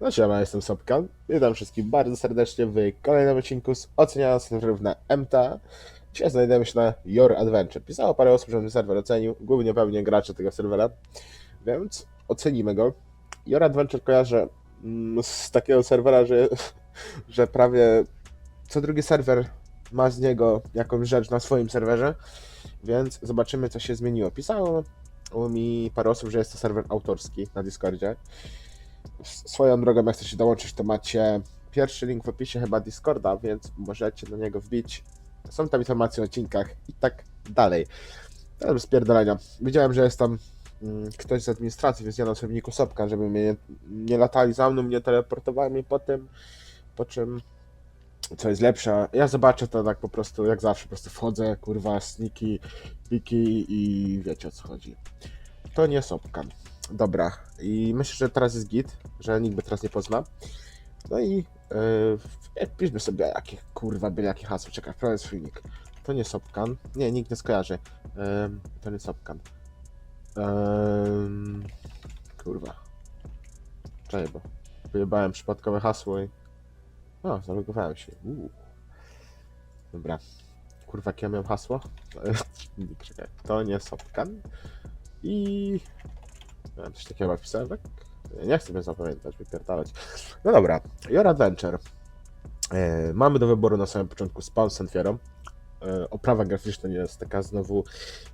No siema, jestem Sopkan. Witam wszystkich bardzo serdecznie w kolejnym odcinku z oceniania serwerów na MTA. Dzisiaj znajdujemy się na Your Adventure. Pisało parę osób, że ten serwer ocenił, głównie pewnie gracze tego serwera, więc ocenimy go. Your Adventure kojarzę mm, z takiego serwera, że, że prawie co drugi serwer ma z niego jakąś rzecz na swoim serwerze, więc zobaczymy co się zmieniło. Pisało mi parę osób, że jest to serwer autorski na Discordzie. Swoją drogą, jak chcecie dołączyć, to macie pierwszy link w opisie chyba Discorda, więc możecie do niego wbić. Są tam informacje o odcinkach i tak dalej. Teraz spierdolenia. Widziałem, że jest tam mm, ktoś z administracji, więc ja na słowniku Sopka, żeby mnie nie, nie latali za mną, nie teleportowali mnie po tym, po czym co jest lepsze. Ja zobaczę to tak po prostu, jak zawsze, po prostu wchodzę, kurwa, sniki, piki i wiecie o co chodzi. To nie Sopkan. Dobra, i myślę, że teraz jest git, że nikt by teraz nie pozna. No i yy, piszmy sobie, jakie kurwa byli, jakie hasło. Czekaj, wprawię swój nick. To nie Sopkan. Nie, nikt nie skojarzy. Yy, to nie Sopkan. Yy, kurwa. Czekaj, bo wyjebałem przypadkowe hasło i... O, zalogowałem się. Uuu. Dobra. Kurwa, jakie ja miałem hasło? To nie Sopkan. I... Ja coś takiego napisałem, tak? Nie, chcę sobie zapamiętać, wypierdalać. No dobra, Your Adventure. E, mamy do wyboru na samym początku Spawn Sanfiero. E, oprawa graficzna jest taka znowu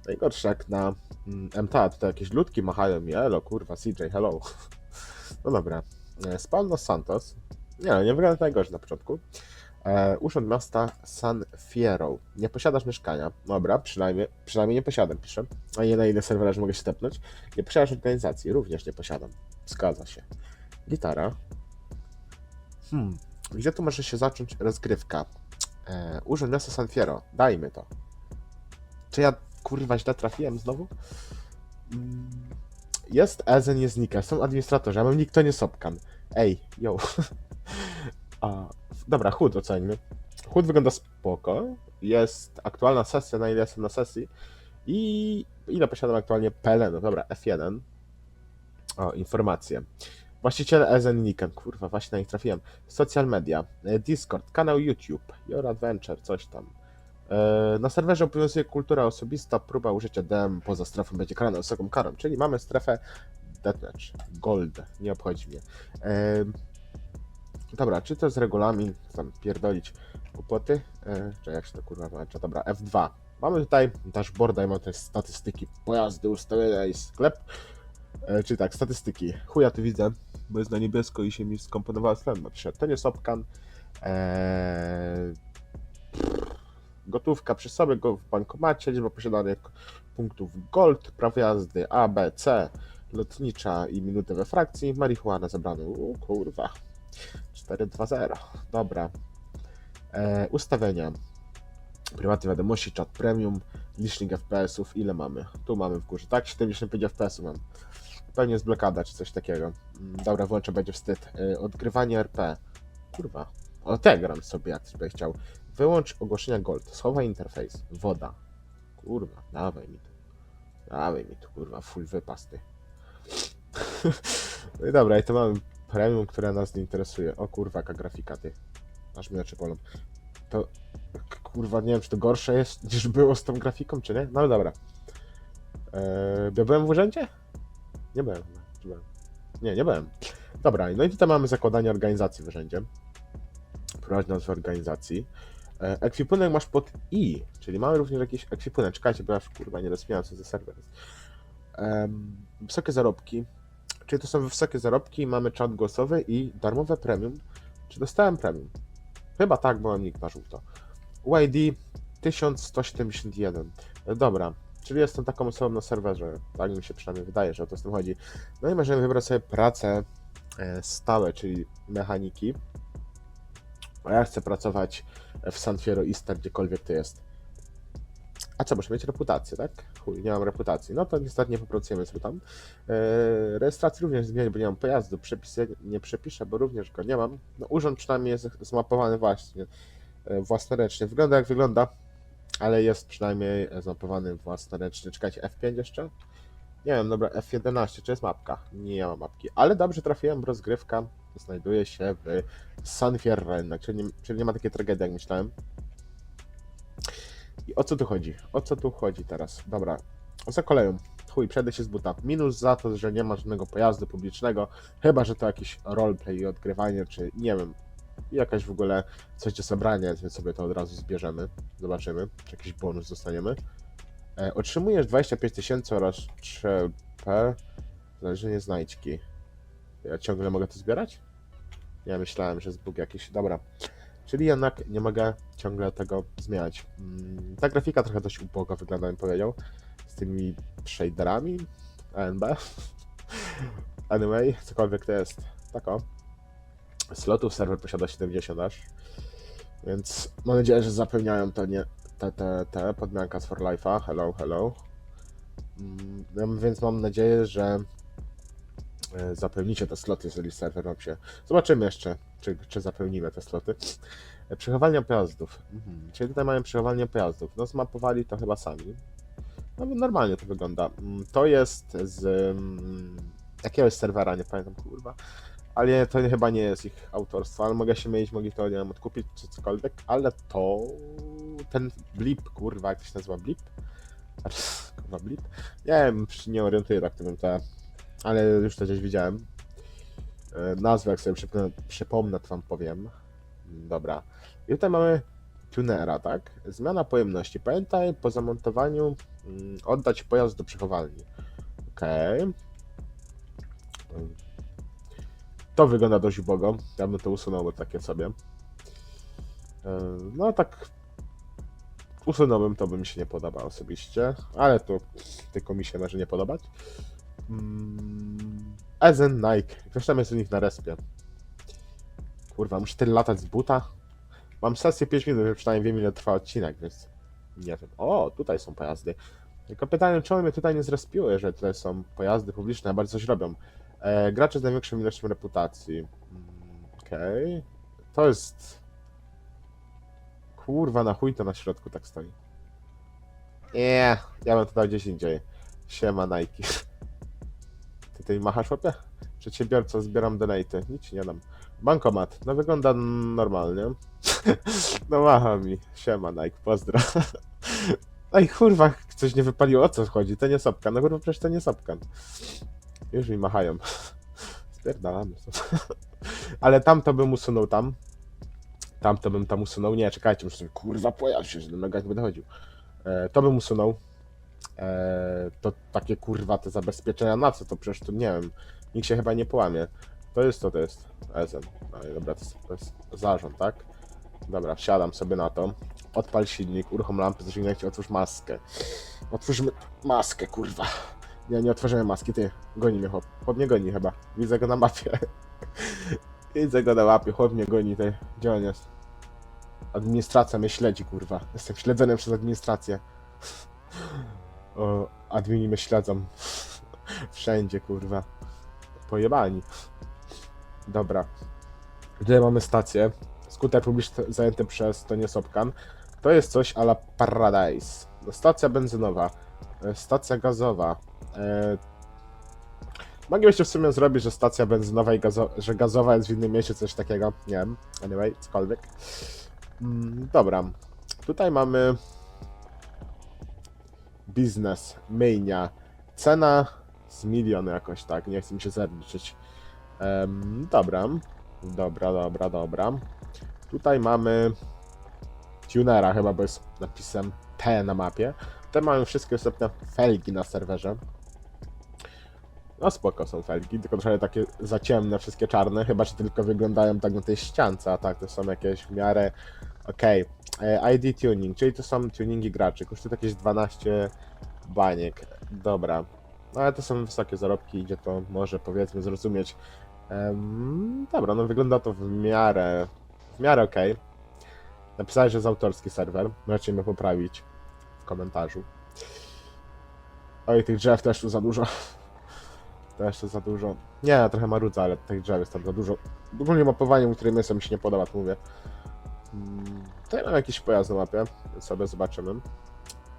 najgorsza jak na mm, MTA. Tutaj jakieś ludki machają mi, elo kurwa, CJ, hello. No dobra, e, Spawn Los Santos. Nie, nie wygląda najgorzej na początku. E, urząd miasta San Fierro. Nie posiadasz mieszkania. Dobra, przynajmniej, przynajmniej nie posiadam, piszę. A nie na ile serwerze mogę się stepnąć. Nie posiadasz organizacji, również nie posiadam. Zgadza się. Gitara. Hmm, gdzie tu może się zacząć rozgrywka? E, Urząd Miasta San Fierro, dajmy to. Czy ja kurwa źle trafiłem znowu? Mm, Jest Ezen, jest Nika, są administratorzy, a mam nikt to nie Sopkan. Ej, yo. a, dobra, chód oceńmy. Chód wygląda spoko. Jest aktualna sesja, na ile jestem na sesji. I ile posiadam aktualnie PLN? Dobra, F1. O, informacje. Właściciel Ezen Nikan, kurwa, właśnie na nich trafiłem. Social media, e, Discord, kanał YouTube, Your Adventure, coś tam. E, Na serwerze obowiązuje kultura osobista, próba użycia DM poza strefą będzie karana wysoką karą, czyli mamy strefę Deathmatch, Gold, nie obchodzi mnie. Dobra, czy to jest regulamin, tam pierdolić kłopoty? E, Czy jak się to kurwa włącza? Dobra, F2. Mamy tutaj dashboarda i mamy tutaj statystyki, pojazdy, ustawienia i sklep. E, Czyli tak, statystyki. Chuja tu widzę, bo jest na niebiesko i się mi skomponowała slemma. Pisze, to nie Sopkan. Eee, gotówka przy sobie, go w bankomacie, liczba posiadanych punktów gold, prawo jazdy A, B, C, lotnicza i minuty we frakcji, marihuana zebrano. U kurwa. 4-2-0. Dobra. E, ustawienia. Prywatne wiadomości, czat premium, licznik FPS-ów. Ile mamy? Tu mamy w górze. Tak, 75 FPS-ów mam. Pewnie jest blokada czy coś takiego. Mm, Dobra, włączę, będzie wstyd. E, odgrywanie RP. Kurwa. O, te gram sobie, jak sobie chciał. Wyłącz ogłoszenia gold. Schowaj interfejs. Woda. Kurwa, dawaj mi tu. Dawaj mi tu, kurwa, full wypasty. no i dobra, i to mamy premium, które nas nie interesuje. O kurwa, jaka grafika, ty. Aż mi oczy bolą. To, kurwa, nie wiem, czy to gorsze jest niż było z tą grafiką, czy nie? No dobra. Eee, byłem w urzędzie? Nie byłem. Czy byłem? Nie, nie byłem. Dobra, no i tutaj mamy zakładanie organizacji w urzędzie. Prowadź nazwę organizacji. E, ekwipunek masz pod I, czyli mamy również jakiś ekwipunek. Czekajcie, bo ja kurwa nie rozwijam się ze serwer. Wysokie zarobki. Czyli to są wysokie zarobki, mamy czat głosowy i darmowe premium. Czy dostałem premium? Chyba tak, bo mam nick na żółto. YD 1171. E, Dobra, czyli jestem taką osobą na serwerze. Tak mi się przynajmniej wydaje, że o to z tym chodzi. No i możemy wybrać sobie pracę e, stałe, czyli mechaniki. A ja chcę pracować w San Fierro Easter, gdziekolwiek to jest. A co, muszę mieć reputację, tak? Chuj, nie mam reputacji. No to niestety nie popracujemy sobie tam. Eee, rejestracji również zmienię, bo nie mam pojazdu. Przepis nie przepiszę, bo również go nie mam. No urząd przynajmniej jest zmapowany właśnie e, własnoręcznie. Wygląda jak wygląda, ale jest przynajmniej zmapowany własnoręcznie. Czekajcie, F5 jeszcze? Nie wiem, dobra, F11, czy jest mapka? Nie ma mapki, ale dobrze trafiłem, bo rozgrywka znajduje się w San Fierreno, czyli czyli nie ma takiej tragedii, jak myślałem. I o co tu chodzi? O co tu chodzi teraz? Dobra, za koleją. Chuj, przejdę się z buta. Minus za to, że nie ma żadnego pojazdu publicznego, chyba, że to jakiś roleplay i odgrywanie, czy nie wiem, jakaś w ogóle coś do zebrania, więc sobie to od razu zbierzemy. Zobaczymy, czy jakiś bonus dostaniemy. E, otrzymujesz 25 tysięcy oraz 3P znalezienie znajdźki. Ja ciągle mogę to zbierać? Ja myślałem, że jest bóg jakiś. Dobra. Czyli jednak nie mogę ciągle tego zmieniać. Mm, Ta grafika trochę dość ubogo wygląda, bym powiedział. Z tymi shaderami ANB. Anyway, cokolwiek to jest. Tak o. Slotów serwer posiada 70 aż. Więc mam nadzieję, że zapewniają to nie te, te, te podmianka z For Life'a. Hello, hello. Mm, m- Więc mam nadzieję, że e, zapełnicie te sloty, jeżeli serwer wam się. Zobaczymy jeszcze, czy, czy zapełnimy te sloty. Przechowalnia pojazdów. Mhm. Czyli tutaj mamy przechowalnię pojazdów. No zmapowali to chyba sami. No normalnie to wygląda. Mm, To jest z mm, jakiegoś serwera, nie pamiętam kurwa. Ale to chyba nie jest ich autorstwo, ale mogę się mylić, mogli to, nie wiem, odkupić czy cokolwiek, ale to ten blip, kurwa, jak to się nazywa, blip? Znaczy, Kurwa, blip? Nie wiem, nie orientuję tak tym ale już to gdzieś widziałem. E, Nazwę, jak sobie przypomnę, przypomnę, to wam powiem. Dobra. I tutaj mamy tunera, tak? Zmiana pojemności. Pamiętaj, po zamontowaniu mm, oddać pojazd do przechowalni. Okej. To wygląda dość ubogo. Ja bym to usunął, takie sobie. E, No tak. Usunąłbym, to by mi się nie podobało osobiście, ale to tylko mi się może nie podobać. Ezen Nike. Ktoś tam jest u nich na respie. Kurwa, muszę tyle latać z buta. Mam sesję 5 minut, więc przynajmniej wiem ile trwa odcinek, więc nie wiem. O, tutaj są pojazdy. Tylko pytanie, czemu mnie tutaj nie zrespiły, że tutaj są pojazdy publiczne, a bardzo coś robią. E, gracze z największą ilością reputacji. Mm, Okej. To jest... Kurwa, na chuj to na środku tak stoi. Nie, ja bym to dał gdzieś indziej. Siema Nike. Ty tutaj machasz łapie? Przedsiębiorca, zbieram donaty. Nic nie dam. Bankomat. No wygląda normalnie. no macha mi. Siema Nike, pozdro. Ej kurwa, coś nie wypaliło, o co chodzi? To nie sopka. No kurwa, przecież to nie sopka. Już mi machają. Spierdalamy. Ale tam to bym usunął tam. Tam to bym tam usunął. Nie, czekajcie, muszę sobie kurwa pojawić się, że mega nie będę chodził. E, to bym usunął. E, to takie kurwa te zabezpieczenia na co to przecież to nie wiem. Nikt się chyba nie połamie. To jest to, to jest. SM. No dobra, to jest, to jest zarząd, tak? Dobra, wsiadam sobie na to. Odpal silnik, uruchom lampy, zasięgnijcie, otwórz maskę. Otwórzmy maskę, kurwa. Nie, nie otworzyłem maski, ty. Goni mnie chłop. Chłop mnie goni chyba. Widzę go na mapie. Widzę go na mapie, chłop mnie goni, ty. Gdzie on jest? Administracja mnie śledzi, kurwa. Jestem śledzony przez administrację. O, admini mnie śledzą. Wszędzie, kurwa. Pojebani. Dobra. Tutaj mamy stację. Skuter publiczny zajęty przez Tonię Sopkan. To jest coś a la Paradise. Stacja benzynowa. E, Stacja gazowa. E, Moglibyście w sumie zrobić, że stacja benzynowa i gazo że gazowa jest w innym mieście, coś takiego. Nie wiem. Anyway, cokolwiek. Mm, dobra. Tutaj mamy biznes, mania. Cena z milion jakoś tak, nie chcę mi się zaliczyć. Em, dobra. Dobra, dobra, dobra. Tutaj mamy tunera chyba, bo jest napisem T na mapie. Te mają wszystkie dostępne felgi na serwerze. No spoko są felgi, tylko trochę takie za ciemne, wszystkie czarne, chyba że tylko wyglądają tak na tej ściance, a tak to są jakieś w miarę okej. E, ID tuning, czyli to są tuningi graczy, kosztuje jakieś 12 baniek, dobra. No ale to są wysokie zarobki, idzie to może powiedzmy zrozumieć. Em, dobra, no wygląda to w miarę, w miarę okej. Napisałeś, że jest autorski serwer, możecie mnie poprawić w komentarzu. Oj, tych drzew też tu za dużo. Też to za dużo. Nie, trochę marudza, ale tych drzew jest tam za dużo. Ogólnie mapowanie, które miejsce mi się nie podoba, to mówię. Mm, Tutaj mam jakiś pojazd na mapie, więc sobie zobaczymy.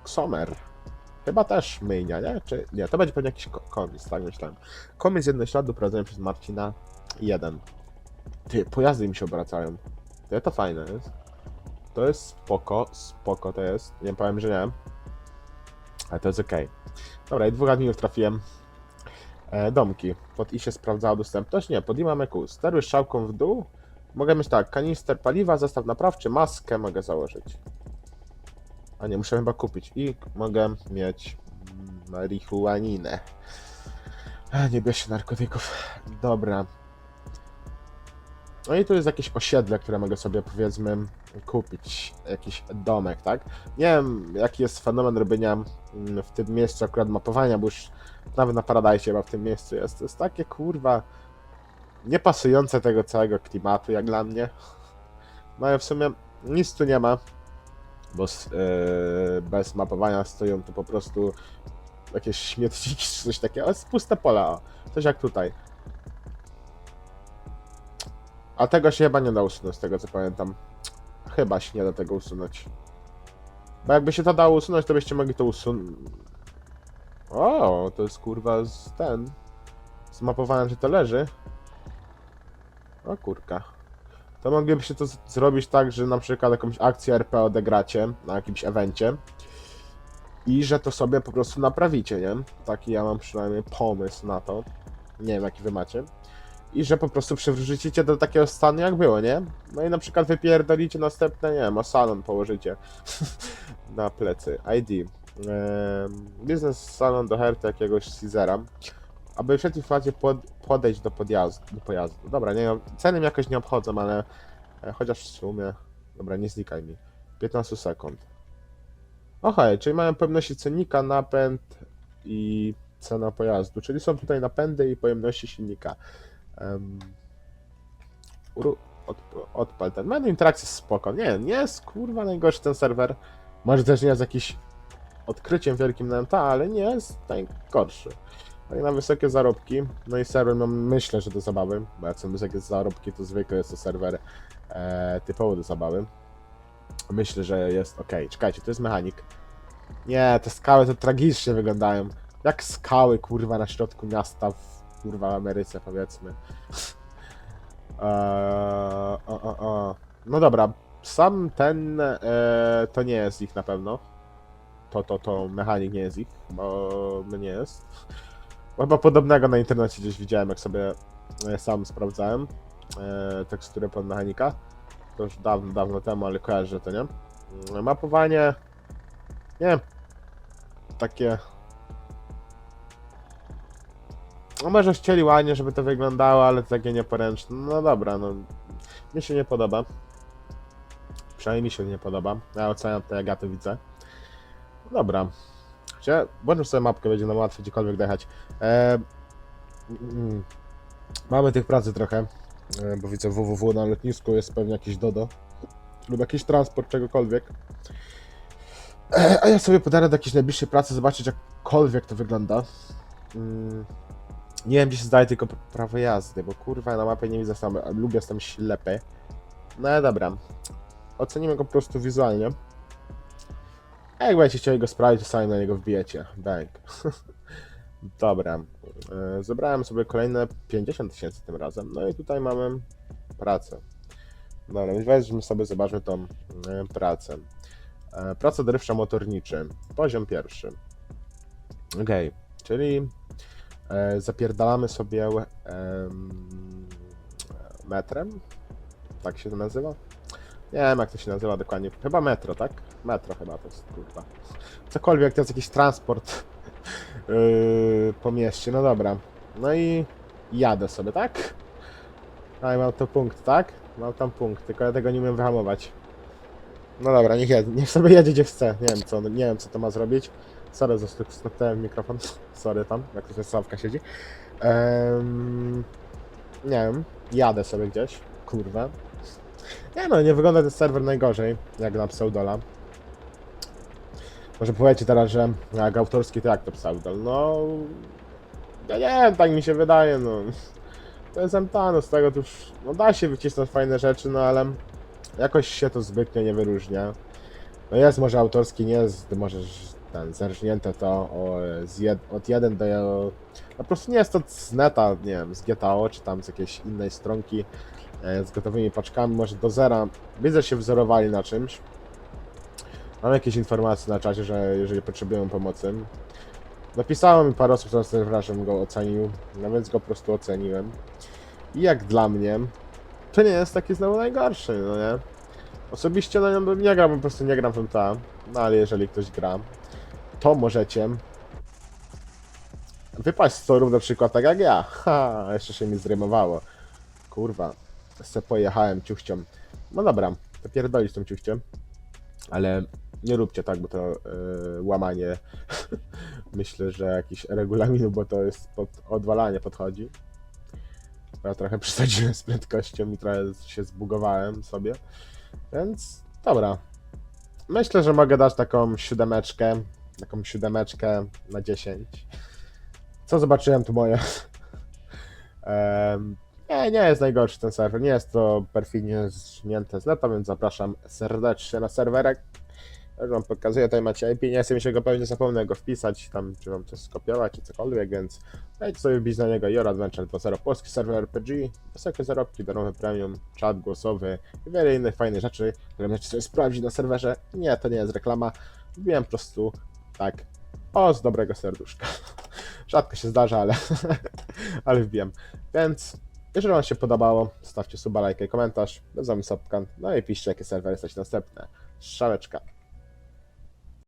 Xomer. Chyba też myjnia, nie? Czy nie? To będzie pewnie jakiś ko- komis, tak myślałem. Komis jednośladu prowadzony przez Marcina 1. Ty, pojazdy mi się obracają. To, to fajne jest. To jest spoko, spoko to jest. Nie powiem, że nie. Ale to jest okej. Dobra, i dwóch adminów trafiłem. E, domki. Pod I się sprawdzała dostępność? Nie, pod I mamy kół. Steruj strzałką w dół. Mogę mieć tak, kanister paliwa, zestaw naprawczy, maskę mogę założyć. A nie, muszę chyba kupić. I mogę mieć mm, marihuaninę. Nie bierz narkotyków. Dobra. No i tu jest jakieś osiedle, które mogę sobie powiedzmy kupić. Jakiś domek, tak? Nie wiem, jaki jest fenomen robienia mm, w tym miejscu akurat mapowania, bo już nawet na Paradise chyba w tym miejscu jest. To jest takie kurwa niepasujące tego całego klimatu, jak dla mnie. No i w sumie nic tu nie ma, bo s- yy, bez mapowania stoją tu po prostu jakieś śmietniki czy coś takiego, ale puste pola, o. coś jak tutaj. A tego się chyba nie da usunąć, z tego co pamiętam. Chyba się nie da tego usunąć. Bo jakby się to dało usunąć, to byście mogli to usunąć. O, to jest kurwa z ten. Zmapowane, że to leży. O kurka. To moglibyście to z- zrobić tak, że na przykład jakąś akcję RP odegracie na jakimś evencie i że to sobie po prostu naprawicie, nie? Taki ja mam przynajmniej pomysł na to. Nie wiem, jaki wy macie. I że po prostu przywrócicie do takiego stanu, jak było, nie? No i na przykład wypierdolicie następne, nie wiem, salon położycie na plecy. ID. Ehm, biznes salon do herty jakiegoś Caesara. Aby przed inflacją pod, podejść do podjazdu, do pojazdu. Dobra, nie wiem, ceny mnie jakoś nie obchodzą, ale e, chociaż w sumie... Dobra, nie znikaj mi. 15 sekund. Okej, czyli mają pewności cennika, napęd i cena pojazdu, czyli są tutaj napędy i pojemności silnika. Um, od, odpal ten. Menu interakcji spoko. Nie, nie jest kurwa najgorszy ten serwer. Może też nie jest jakiś odkryciem wielkim na MTA, ale nie jest najgorszy. Tak na wysokie zarobki. No i serwer, no myślę, że do zabawy, bo jak są wysokie zarobki, to zwykle jest to serwer e, typowo do zabawy. Myślę, że jest ok. Czekajcie, to jest mechanik. Nie, te skały to tragicznie wyglądają. Jak skały, kurwa, na środku miasta w kurwa Ameryce, powiedzmy. Eee, o, o, o. No dobra, sam ten e, to nie jest ich na pewno. To, to, to mechanik nie jest ich, bo nie jest. Chyba podobnego na internecie gdzieś widziałem, jak sobie e, sam sprawdzałem e, teksturę pod mechanika. To już dawno, dawno temu, ale kojarzę, to nie. Mm, Mapowanie. Nie wiem. Takie. No może chcieli ładnie, żeby to wyglądało, ale takie nieporęczne. No dobra, no. Mi się nie podoba. Przynajmniej mi się nie podoba. Ja oceniam to, jak ja to widzę. Dobra. Gdzie? Włączmy sobie mapkę, będzie nam łatwiej gdziekolwiek dojechać. E, mm, mamy tych pracy trochę, e, bo widzę www na lotnisku jest pewnie jakiś dodo lub jakiś transport czegokolwiek. E, a ja sobie podarę do jakiejś najbliższej pracy zobaczyć jakkolwiek to wygląda. Mm, nie wiem gdzie się zdaje tylko prawo jazdy, bo kurwa na mapie nie widzę sam, lubię jestem ślepy. No dobra. Ocenimy go po prostu wizualnie. A jak będziecie chcieli go sprawdzić, to sami na niego wbijecie. Bank. Dobra. E, Zebrałem sobie kolejne 50 tysięcy tym razem. No i tutaj mamy pracę. Dobra, więc weźmy sobie, zobaczmy tą e, pracę. E, Praca dorywcza motorniczy. Poziom pierwszy. Okej, czyli zapierdalamy sobie em, metrem? Tak się to nazywa? Nie wiem jak to się nazywa dokładnie. Chyba metro, tak? Metro chyba to jest, kurwa. Cokolwiek, to jest jakiś transport yy, po mieście. No dobra. No i jadę sobie, tak? A i mam to punkt, tak? Mam tam punkt, tylko ja tego nie umiem wyhamować. No dobra, niech, niech sobie jedzie gdzie chce. Nie wiem co, nie wiem co to ma zrobić. Sorry, zastuknąłem mikrofon. Sorry tam, jak to Sławka siedzi. Ehm, nie wiem, jadę sobie gdzieś. Kurwa. Nie no, nie wygląda ten serwer najgorzej, jak na Pseudola. Może powiecie teraz, że jak autorski to jak to Pseudol? No... Ja nie wiem, tak mi się wydaje, no. To jest MTA, no z tego to już... No da się wycisnąć fajne rzeczy, no ale... Jakoś się to zbytnio nie wyróżnia. No jest może autorski, nie jest może ten, zerżnięte to o, jed, od 1 do... No po prostu nie jest to z neta, nie wiem, z GTO, czy tam z jakiejś innej stronki z gotowymi paczkami, może do zera. Widzę, się wzorowali na czymś. Mam jakieś informacje na czasie, że jeżeli potrzebują pomocy. Napisało mi parę osób na serwerze, żebym go ocenił, no więc go po prostu oceniłem. I jak dla mnie, to nie jest taki znowu najgorszy, no nie? Osobiście na nią bym nie grał, po prostu nie gram w MTA, no ale jeżeli ktoś gra, to możecie wypaść z torów na przykład tak jak ja. Ha, jeszcze się mi zrymowało. Kurwa, se pojechałem ciuchcią. No dobra, to pierdolić tą ciuchcią. Ale nie róbcie tak, bo to yy, łamanie myślę, że jakiś regulaminu, bo to jest pod odwalanie podchodzi. Ja trochę przesadziłem z prędkością i trochę się zbugowałem sobie. Więc dobra. Myślę, że mogę dać taką siódemeczkę. Taką siódemeczkę na 10. Co zobaczyłem tu moje? nie, nie jest najgorszy ten serwer. Nie jest to perfidnie zżnięte z neta, więc zapraszam serdecznie na serwerek. Jak wam pokazuję, tutaj macie IP, nie jestem się go pewnie zapomnę go wpisać, tam czy wam coś skopiować, czy cokolwiek, więc dajcie sobie wbić na niego Your Adventure 2.0 polski serwer RPG, wysokie zarobki, darmowy premium, czat głosowy i wiele innych fajnych rzeczy, które możecie sobie sprawdzić na serwerze. Nie, to nie jest reklama, wbiłem po prostu tak, o, z dobrego serduszka. Rzadko się zdarza, ale, ale wbiłem. Więc jeżeli wam się podobało, stawcie suba, lajkę i komentarz, bez Sopkan, no i piszcie jakie serwery chcecie następne. Szaleczka.